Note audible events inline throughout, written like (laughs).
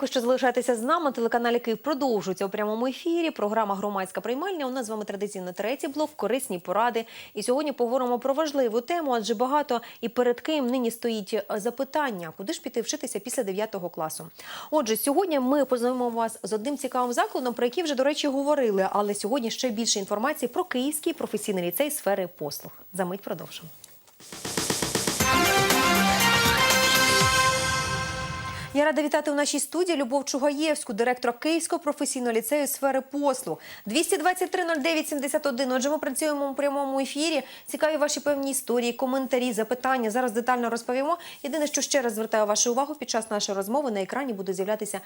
Дякую, що залишаєтеся з нами. Телеканалі Київ продовжується у прямому ефірі. Програма Громадська приймальня. У нас з вами традиційно третій блок, корисні поради. І сьогодні поговоримо про важливу тему, адже багато і перед ким нині стоїть е, запитання, куди ж піти вчитися після 9 класу. Отже, сьогодні ми познайомимо вас з одним цікавим закладом, про який вже, до речі, говорили. Але сьогодні ще більше інформації про Київський професійний ліцей сфери послуг. За мить продовжимо. Я рада вітати у нашій студії Любов Чугаєвську, директора Київського професійного ліцею сфери послуг. 223-09-71. Отже, ми працюємо у прямому ефірі. Цікаві ваші певні історії, коментарі, запитання. Зараз детально розповімо. Єдине, що ще раз звертаю вашу увагу, під час нашої розмови на екрані буде з'являтися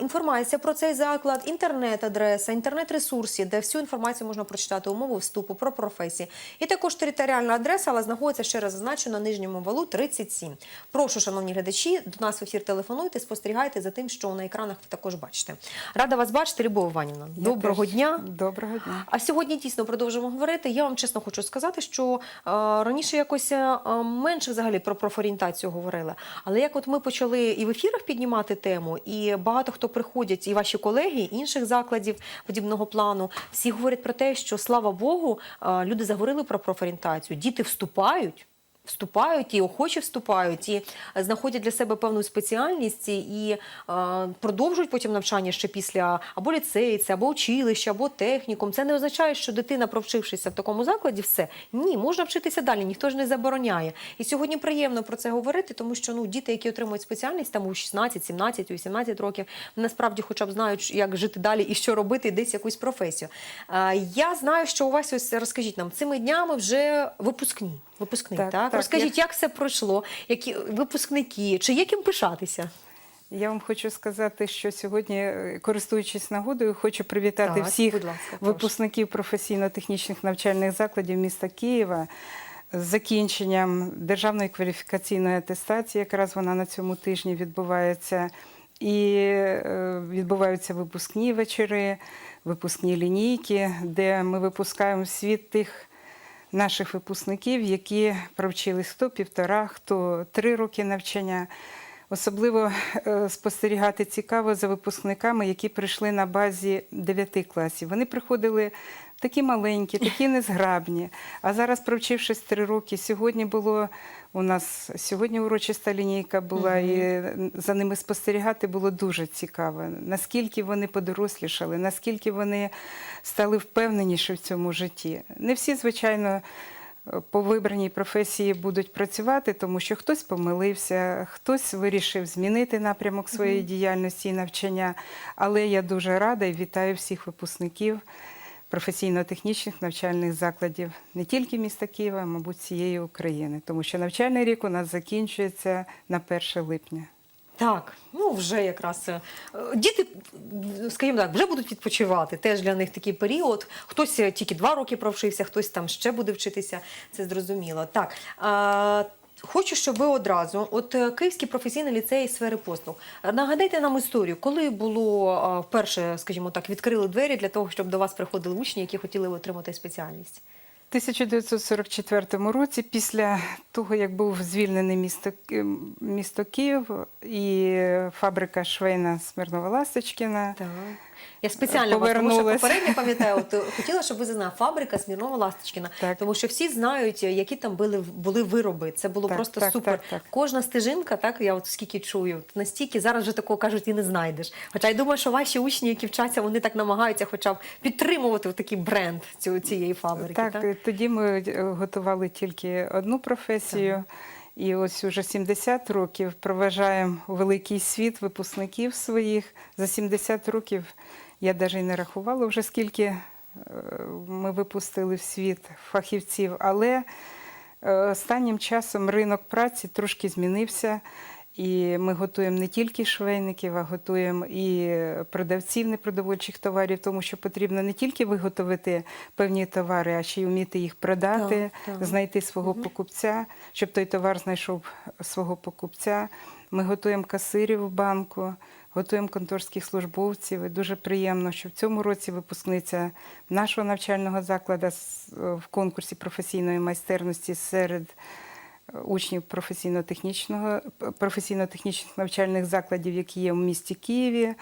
інформація про цей заклад, інтернет-адреса, інтернет-ресурсі, де всю інформацію можна прочитати умови вступу про професії. І також територіальна адреса, але знаходиться ще раз зазначено на нижньому валу 37. Прошу, шановні глядачі, до нас в ефір телефонуйте, спостерігайте за тим, що на екранах ви також бачите. Рада вас бачити, Любов Іванівна. Доброго дня. Доброго дня. А сьогодні дійсно продовжимо говорити. Я вам чесно хочу сказати, що е, раніше якось е, менше взагалі про профорієнтацію говорили. Але як от ми почали і в ефірах піднімати тему, і багато хто приходять, і ваші колеги інших закладів подібного плану, всі говорять про те, що слава Богу, е, люди заговорили про профорієнтацію. Діти вступають. Вступають і охоче вступають, і знаходять для себе певну спеціальність і е, продовжують потім навчання ще після або ліцеїці, або училища, або технікум. Це не означає, що дитина, провчившися в такому закладі, все ні, можна вчитися далі, ніхто ж не забороняє. І сьогодні приємно про це говорити, тому що ну діти, які отримують спеціальність там у 16, 17, 18 років, насправді, хоча б знають, як жити далі і що робити, десь якусь професію. Е, я знаю, що у вас ось розкажіть нам цими днями вже випускні. Випускник, так? Так, так. Розкажіть, як все пройшло, які випускники, чи є ким пишатися? Я вам хочу сказати, що сьогодні, е, користуючись нагодою, хочу привітати Так, всіх ласка, випускників професійно-технічних навчальних закладів міста Києва з закінченням державної кваліфікаційної атестації. Якраз вона на цьому тижні відбувається. І е, відбуваються випускні вечори, випускні лінійки, де ми випускаємо світ тих наших випускників, які провчились хто півтора, хто три роки навчання. Особливо е, спостерігати цікаво за випускниками, які прийшли на базі 9 класів. Вони приходили такі маленькі, такі незграбні. А зараз, провчившись три роки, сьогодні було у нас сьогодні урочиста лінійка була, і за ними спостерігати було дуже цікаво. Наскільки вони подорослішали, наскільки вони стали впевненіші в цьому житті. Не всі, звичайно по вибраній професії будуть працювати, тому що хтось помилився, хтось вирішив змінити напрямок своєї діяльності і навчання. Але я дуже рада і вітаю всіх випускників професійно-технічних навчальних закладів не тільки міста Києва, а мабуть, всієї України, тому що навчальний рік у нас закінчується на 1 липня. Так, ну вже якраз е, діти, скажімо так, вже будуть відпочивати. Теж для них такий період. Хтось е, тільки два роки провчився, хтось там ще буде вчитися. Це зрозуміло. Так. Хочу, щоб ви одразу, от е, Київський професійний ліцей сфери послуг, е, нагадайте нам історію, коли було е, вперше, скажімо так, відкрили двері для того, щоб до вас приходили учні, які хотіли отримати спеціальність. У 1944 році, після того, як був звільнений місто, місто Київ і фабрика швейна Смирнова Ласточкіна, Так. Я спеціально вас, тому що попередньо пам'ятаю, от, хотіла, щоб ви знали, фабрика Смірнова Ласточкіна. Так. Тому що всі знають, які там були, були вироби. Це було Так, просто так, супер. так, так. Кожна стежинка, так я от скільки чую, настільки зараз вже такого кажуть і не знайдеш. Хоча я думаю, що ваші учні, які вчаться, вони так намагаються, хоча б підтримувати такий бренд цю, цієї фабрики. Так, Так, тоді ми е, готували тільки одну професію. І ось уже 70 років проважаємо великий світ випускників своїх. За 70 років я навіть не рахувала вже скільки е, ми випустили в світ фахівців. Але е, останнім часом ринок праці трошки змінився. І ми готуємо не тільки швейників, а готуємо і продавців непродовольчих товарів, тому що потрібно не тільки виготовити певні товари, а ще й вміти їх продати, Так, так. знайти свого покупця, щоб той товар знайшов свого покупця. Ми готуємо касирів в банку, готуємо конторських службовців. І дуже приємно, що в цьому році випускниця нашого навчального закладу в конкурсі професійної майстерності серед учнів професійно-технічного професійно-технічних навчальних закладів, які є в місті Києві.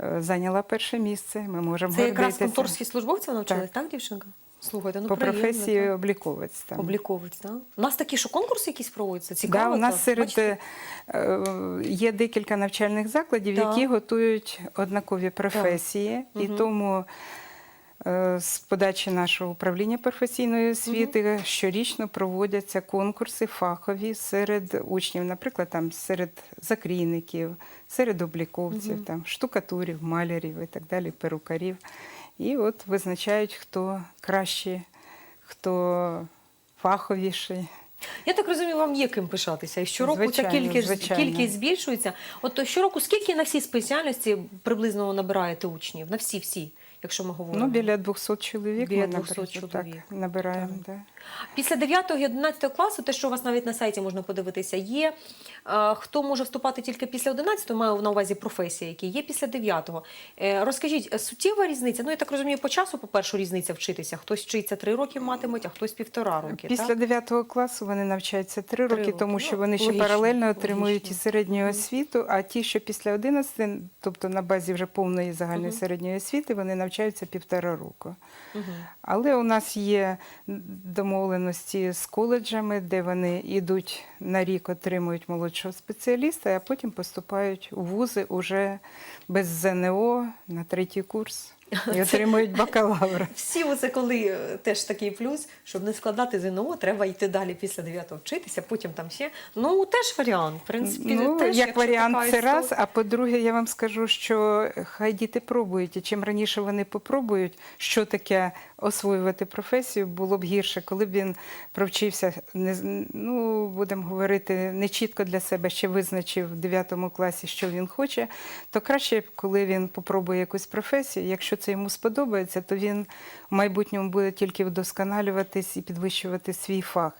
е, Зайняла перше місце. Ми можемо Це якраз конторські службовці навчились, Так. так, дівчинка? Слухайте, ну по приємно, професії так. обліковець. Там. Обліковець, так? У нас такі, що конкурси якісь проводяться? Цікаво. Да, у нас так? серед Бачите? е, є декілька навчальних закладів, Так. які готують однакові професії, і Мгм. тому з подачі нашого управління професійної освіти щорічно проводяться конкурси фахові серед учнів, наприклад, там серед закрійників, серед обліковців, Мгм. там штукатурів, малярів і так далі, перукарів. І от визначають, хто кращий, хто фаховіший. Я так розумію, вам є ким пишатися. І щороку ця Звичайно, кількість, звичайно. кількість збільшується. От щороку скільки на всі спеціальності приблизно набираєте учнів? На всі всі, якщо ми говоримо. Ну, біля 200 чоловік Біля ми 200 наприклад, чоловік. Так, набираємо. Да. Після 9 і 11 класу, те, що у вас навіть на сайті можна подивитися, є е, хто може вступати тільки після 11, маю на увазі професії, які є після 9. Е, розкажіть, е, суттєва різниця? Ну, я так розумію, по часу, по-перше, різниця вчитися. Хтось вчиться 3 роки матимуть, а хтось півтора роки. Після так? 9 класу вони навчаються 3 роки, роки. тому що Ну, вони ще паралельно отримують логічно. і середню освіту, а ті, що після 11, тобто на базі вже повної загальної Мгм. середньої освіти, вони навчаються півтора року. Угу. Але у нас є домовленості з коледжами, де вони йдуть на рік, отримують молодшого спеціаліста, а потім поступають у вузи уже без ЗНО на третій курс і отримують бакалавра. Всі оце коли е, теж такий плюс, щоб не складати ЗНО, треба йти далі після 9 вчитися, потім там ще. Ну, теж варіант. В принципі, Ну, теж, як варіант, це історія. раз. А по-друге, я вам скажу, що хай діти пробують. І чим раніше вони попробують, що таке освоювати професію, було б гірше, коли б він провчився, не, ну, будемо говорити, не чітко для себе ще визначив в 9 класі, що він хоче, то краще, коли він попробує якусь професію, якщо це йому сподобається, то він в майбутньому буде тільки вдосконалюватись і підвищувати свій фах.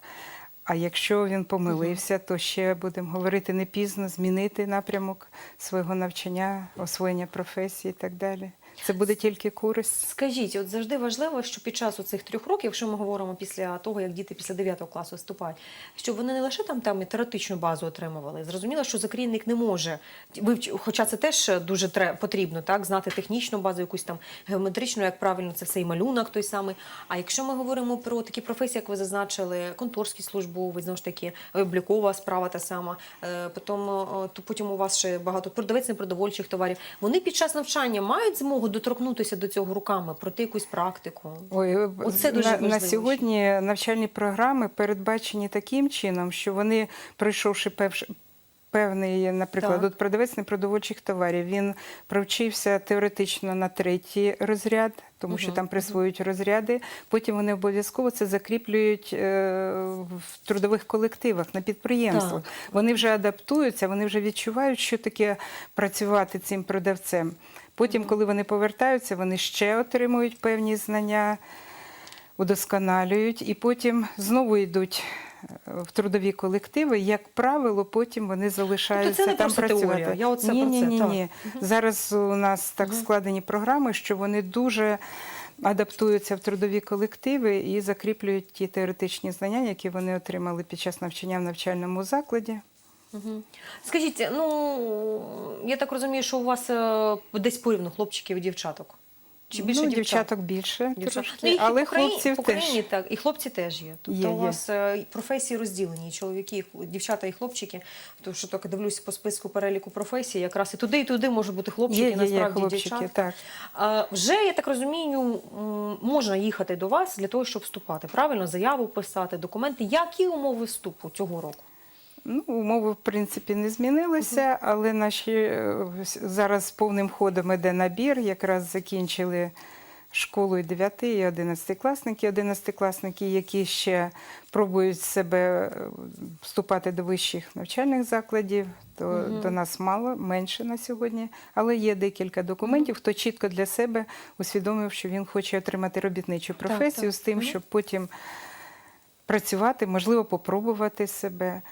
А якщо він помилився, то ще будемо говорити не пізно змінити напрямок свого навчання, освоєння професії і так далі. Це буде тільки користь. Скажіть, от завжди важливо, що під час цих трьох років, якщо ми говоримо після того, як діти після 9 класу вступають, щоб вони не лише там, там і теоретичну базу отримували. Зрозуміло, що закрійник не може вивч... хоча це теж дуже тре... потрібно, так знати технічну базу, якусь там геометричну, як правильно це все і малюнок той самий. А якщо ми говоримо про такі професії, як ви зазначили, конторський службовець, знову ж таки, облікова справа та сама, е, потім, то потім у вас ще багато продавець непродовольчих товарів. Вони під час навчання мають змогу доторкнутися до цього руками, пройти якусь практику. Ой, Оце дуже на, на сьогодні навчальні програми передбачені таким чином, що вони, пройшовши певш- певний, наприклад, Так. от продавець непродовольчих товарів, він провчився теоретично на третій розряд, тому що там присвоюють розряди. Потім вони обов'язково це закріплюють е, в трудових колективах на підприємствах. Так. Вони вже адаптуються, вони вже відчувають, що таке працювати цим продавцем. Потім, коли вони повертаються, вони ще отримують певні знання, удосконалюють і потім знову йдуть е, в трудові колективи. Як правило, потім вони залишаються Тобто це не там просто працювати. теорія, я оце ні, про ні, це, ні, ні. Зараз у нас так складені програми, що вони дуже адаптуються в трудові колективи і закріплюють ті теоретичні знання, які вони отримали під час навчання в навчальному закладі. Скажіть, ну я так розумію, що у вас е, десь порівну хлопчиків і дівчаток. Чи більше ну, дівчаток більше, трошки, Ну, але Україні- хлопців Україні теж. так, і хлопці теж є. Тобто Є, у вас е, і професії розділені, і чоловіки, і дівчата і хлопчики. Тому що так дивлюся по списку переліку професій, якраз і туди, і туди можуть бути хлопчики, Є, є, є насправді хлопчики, так. А, Вже я так розумію, можна їхати до вас для того, щоб вступати. Правильно, заяву писати, документи. Які умови вступу цього року? Ну, умови, в принципі, не змінилися, але наші е, зараз повним ходом іде набір. Якраз закінчили школу і 9 і 11 класники. 11 класники, які ще пробують себе е, вступати до вищих навчальних закладів, то Мгм. до нас мало, менше на сьогодні. Але є декілька документів, хто чітко для себе усвідомив, що він хоче отримати робітничу професію так. з тим, щоб потім працювати, можливо, попробувати себе.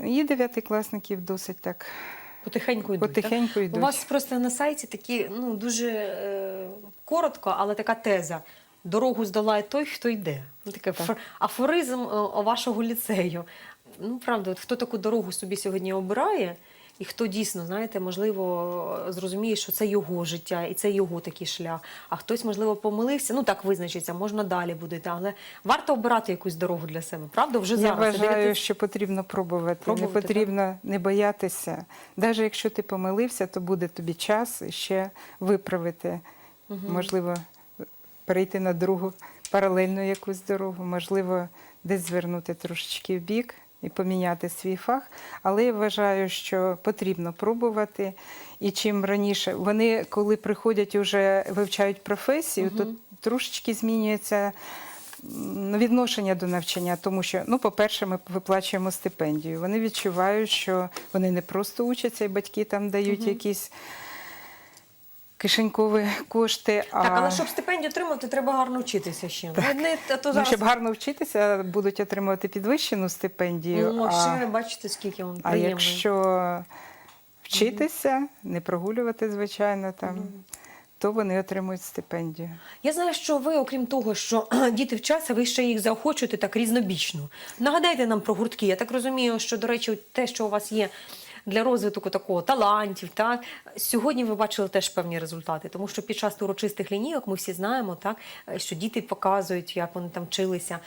І дев'ятикласників досить так Потихеньку йдуть. потихеньку йдуть. У вас просто на сайті такі, ну дуже е, коротко, але така теза. Дорогу здолає той, хто йде. Ну, таке Так. афоризм е, вашого ліцею. ну правда, от хто таку дорогу собі сьогодні обирає, і хто дійсно, знаєте, можливо, зрозуміє, що це його життя і це його такий шлях. А хтось, можливо, помилився, ну так визначиться, можна далі буде але варто обирати якусь дорогу для себе, правда? Вже Я зараз вважаю, дивитись- що потрібно пробувати. Пробувати, не потрібно не боятися. Навіть якщо ти помилився, то буде тобі час ще виправити. Можливо, перейти на другу паралельну якусь дорогу, можливо, десь звернути трошечки в бік і поміняти свій фах. Але я вважаю, що потрібно пробувати. І чим раніше вони, коли приходять уже вивчають професію, то трошечки змінюється відношення до навчання, тому що, ну, по-перше, ми виплачуємо стипендію. Вони відчувають, що вони не просто учаться, і батьки там дають якісь кишенькові кошти. Так, а... але щоб стипендію отримати, треба гарно вчитися ще. Не, не, а то Ну, щоб гарно вчитися, будуть отримувати підвищену стипендію. Ну, а... ще бачите, скільки він А якщо вчитися, не прогулювати, звичайно, там, то вони отримують стипендію. Я знаю, що ви, окрім того, що (clears throat) діти вчаться, ви ще їх заохочуєте так різнобічно. Нагадайте нам про гуртки. Я так розумію, що, до речі, те, що у вас є для розвитку такого талантів, так сьогодні ви бачили теж певні результати, тому що під час урочистих лінійок ми всі знаємо, так що діти показують, як вони там вчилися.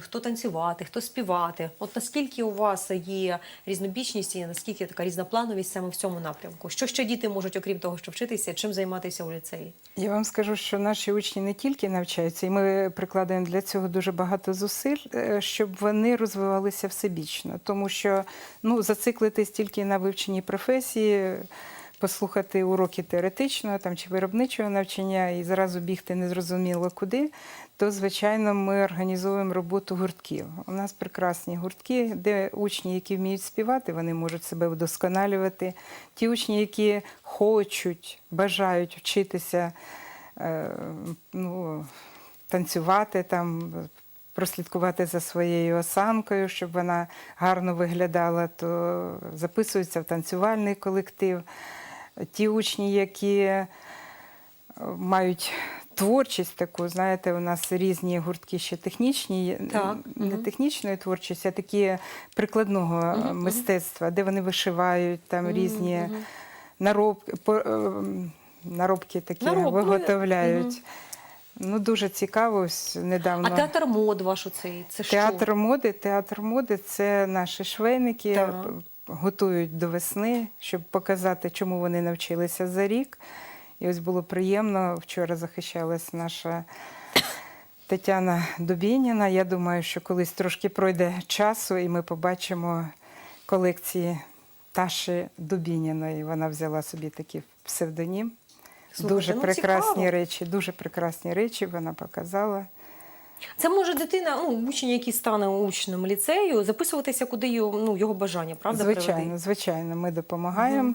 Хто танцювати, хто співати. От наскільки у вас є різнобічність і наскільки така різноплановість саме в цьому напрямку? Що ще діти можуть, окрім того, що вчитися, чим займатися у ліцеї? Я вам скажу, що наші учні не тільки навчаються, і ми прикладаємо для цього дуже багато зусиль, е, щоб вони розвивалися всебічно. Тому що ну, зациклитись тільки на вивченні професії, послухати уроки теоретичного там, чи виробничого навчання і зразу бігти незрозуміло куди, то, звичайно, ми організовуємо роботу гуртків. У нас прекрасні гуртки, де учні, які вміють співати, вони можуть себе вдосконалювати. Ті учні, які хочуть, бажають вчитися е, ну, танцювати, там, прослідкувати за своєю осанкою, щоб вона гарно виглядала, то записуються в танцювальний колектив. Ті учні, які е, мають творчість таку, знаєте, у нас різні гуртки ще технічні, Так, не мгм. технічної творчості, а такі прикладного е, мгм. мистецтва, де вони вишивають там Мгм, різні наробки, по- ем, наробки такі Нароб- виготовляють. Мгм. Ну, дуже цікаво. Ось недавно. А театр мод ваш оцей, це що? Театр моди, театр моди це наші швейники Так. Готують до весни, щоб показати, чому вони навчилися за рік. І ось було приємно. Вчора захищалась наша Тетяна Дубініна. Я думаю, що колись трошки пройде часу, і ми побачимо колекції Таші Дубініної. Вона взяла собі такий псевдонім. Слухайте, дуже ну, прекрасні цікаво. речі, дуже прекрасні речі вона показала. Це може дитина, ну, учень, який стане учнем ліцею, записуватися, куди його, ну, його бажання, правда? звичайно, приведе? звичайно, ми допомагаємо,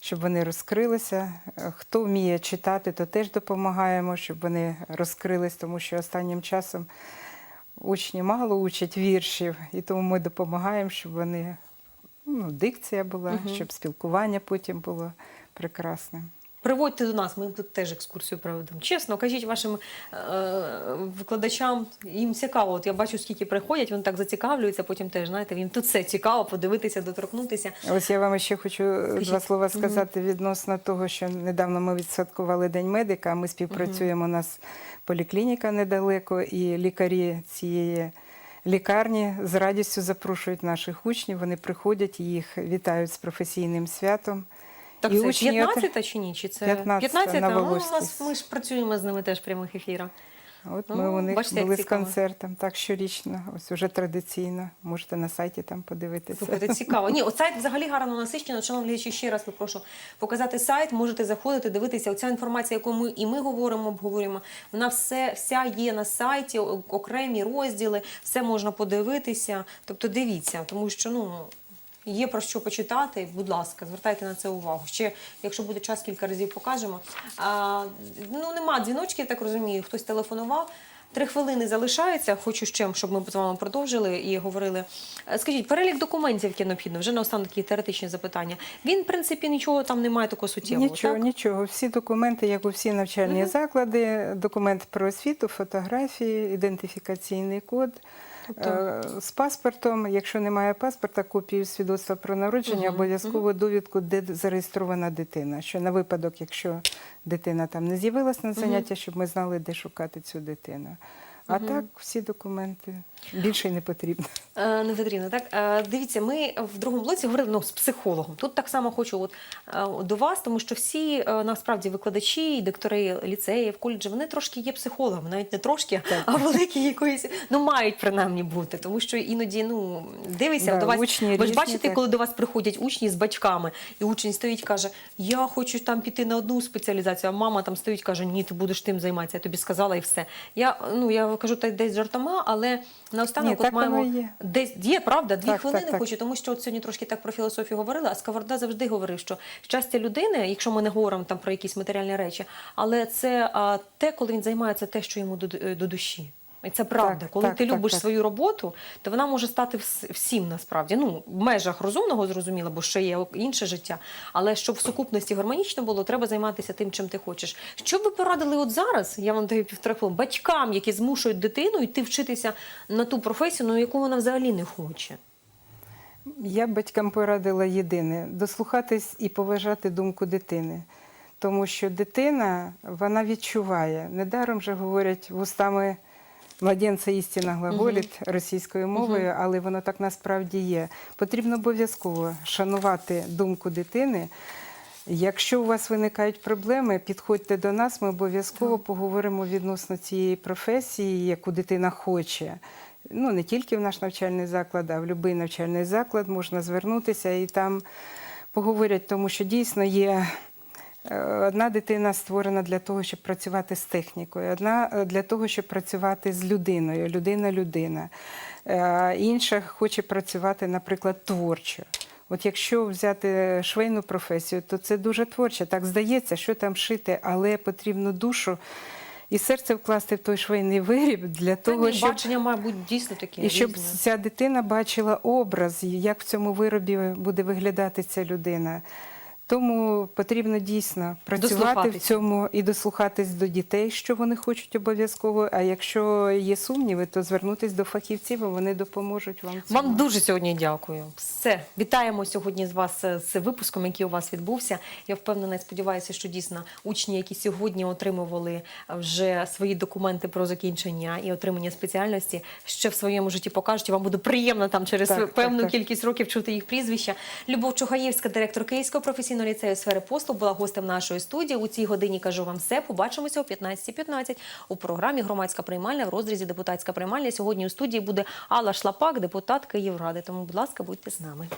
щоб вони розкрилися. Хто вміє читати, то теж допомагаємо, щоб вони розкрились, тому що останнім часом учні мало учать віршів, і тому ми допомагаємо, щоб вони ну, дикція була, Мгм. щоб спілкування потім було прекрасним. Приводьте до нас, ми тут теж екскурсію проведемо. Чесно, кажіть вашим е, викладачам, їм цікаво. От я бачу, скільки приходять, вони так зацікавлюються, потім теж, знаєте, їм тут все цікаво, подивитися, доторкнутися. Ось я вам ще хочу Скажіть. два слова сказати відносно того, що недавно ми відсвяткували День медика. Ми співпрацюємо у нас поліклініка недалеко, і лікарі цієї лікарні з радістю запрошують наших учнів. Вони приходять, їх вітають з професійним святом. Так І це учні 15 чи ні? Чи це 15-та на Ну, у нас, ми ж працюємо з ними теж в прямих ефірах. От Ну, ми у них бачите, були з концертом, так щорічно, ось уже традиційно. Можете на сайті там подивитися. Слухайте, (laughs) цікаво. Ні, от сайт взагалі гарно насичено. Шановні глядачі, ще раз попрошу показати сайт. Можете заходити, дивитися. Оця інформація, яку ми і ми говоримо, обговорюємо. Вона все вся є на сайті, окремі розділи, все можна подивитися. Тобто дивіться, тому що ну. Є про що почитати, будь ласка, звертайте на це увагу. Ще, якщо буде час, кілька разів покажемо. А, ну, нема дзвіночків, я так розумію. Хтось телефонував. Три хвилини залишається. Хочу ще, щоб ми з вами продовжили і говорили. Е, Скажіть, перелік документів, які необхідно, вже наостанок такі теоретичні запитання. Він, в принципі, нічого там немає такого суттєвого. Нічого, так? нічого. Всі документи, як у всі навчальні заклади, документ про освіту, фотографії, ідентифікаційний код. Тобто- Е, З паспортом, якщо немає паспорта, копію свідоцтва про народження, угу, обов'язково довідку, де зареєстрована дитина. Що на випадок, якщо дитина там не з'явилась на заняття, щоб ми знали, де шукати цю дитину. А так, всі документи більше й не потрібно. Е, Не потрібно, так Е, дивіться, ми в другому блоці говорили ну, з психологом. Тут так само хочу от, е, до вас, тому що всі е, насправді викладачі, і доктори ліцеїв, коледжі, вони трошки є психологами, навіть не трошки, а великі якоїсь, ну мають принаймні бути, тому що іноді ну дивися Да, до вас. учні ви ж бачите, так. коли до вас приходять учні з батьками, і учень стоїть, каже: Я хочу там піти на одну спеціалізацію, а мама там стоїть, каже: Ні, ти будеш тим займатися. Я тобі сказала і все. Я ну я кажу так десь жартома, але наостанок Ні, от маємо є. Десь є правда, дві Так, хвилини так, так. хочу, тому що от сьогодні трошки так про філософію говорили, а Сковорода завжди говорив, що щастя людини, якщо ми не говоримо там про якісь матеріальні речі, але це а, те, коли він займається те, що йому до, до душі. І це правда. Так, коли так, ти так, любиш так. свою роботу, то вона може стати всім насправді. Ну, в межах розумного зрозуміло, бо ще є інше життя. Але щоб в сукупності гармонічно було, треба займатися тим, чим ти хочеш. Що б ви порадили от зараз? Я вам даю півтора хвилини, батькам, які змушують дитину йти вчитися на ту професію, ну яку вона взагалі не хоче. Я батькам порадила єдине дослухатись і поважати думку дитини. Тому що дитина вона відчуває. Недаром же говорять вустами младенця істина глаголить російською мовою, але воно так насправді є. Потрібно обов'язково шанувати думку дитини. Якщо у вас виникають проблеми, підходьте до нас, ми обов'язково поговоримо відносно цієї професії, яку дитина хоче. Ну, не тільки в наш навчальний заклад, а в будь-який навчальний заклад можна звернутися і там поговорять, тому що дійсно є. Е, Одна дитина створена для того, щоб працювати з технікою, одна е, для того, щоб працювати з людиною, людина-людина. Е, Інша хоче працювати, наприклад, творчо. От якщо взяти швейну професію, то це дуже творче. Так здається, що там шити, але потрібно душу і серце вкласти в той швейний виріб для Та того, ні, щоб бачення має бути дійсно таке. і щоб різне. ця дитина бачила образ, як в цьому виробі буде виглядати ця людина. Тому потрібно дійсно працювати в цьому і дослухатись до дітей, що вони хочуть обов'язково. А якщо є сумніви, то звернутись до фахівців, а вони допоможуть вам. цьому. Вам дуже сьогодні дякую. Все, вітаємо сьогодні з вас е, з випуском, який у вас відбувся. Я впевнена і сподіваюся, що дійсно учні, які сьогодні отримували вже свої документи про закінчення і отримання спеціальності, ще в своєму житті покажуть. Вам буде приємно там через Так, так, певну так. кількість років чути їх прізвища. Любов Чугаєвська, директор Київського професійного Національного ліцею сфери послуг була гостем нашої студії. У цій годині кажу вам все. Побачимося о 15.15 .15 у програмі Громадська приймальня в розрізі депутатська приймальня. Сьогодні у студії буде Алла Шлапак, депутат Київради. Тому, будь ласка, будьте з нами.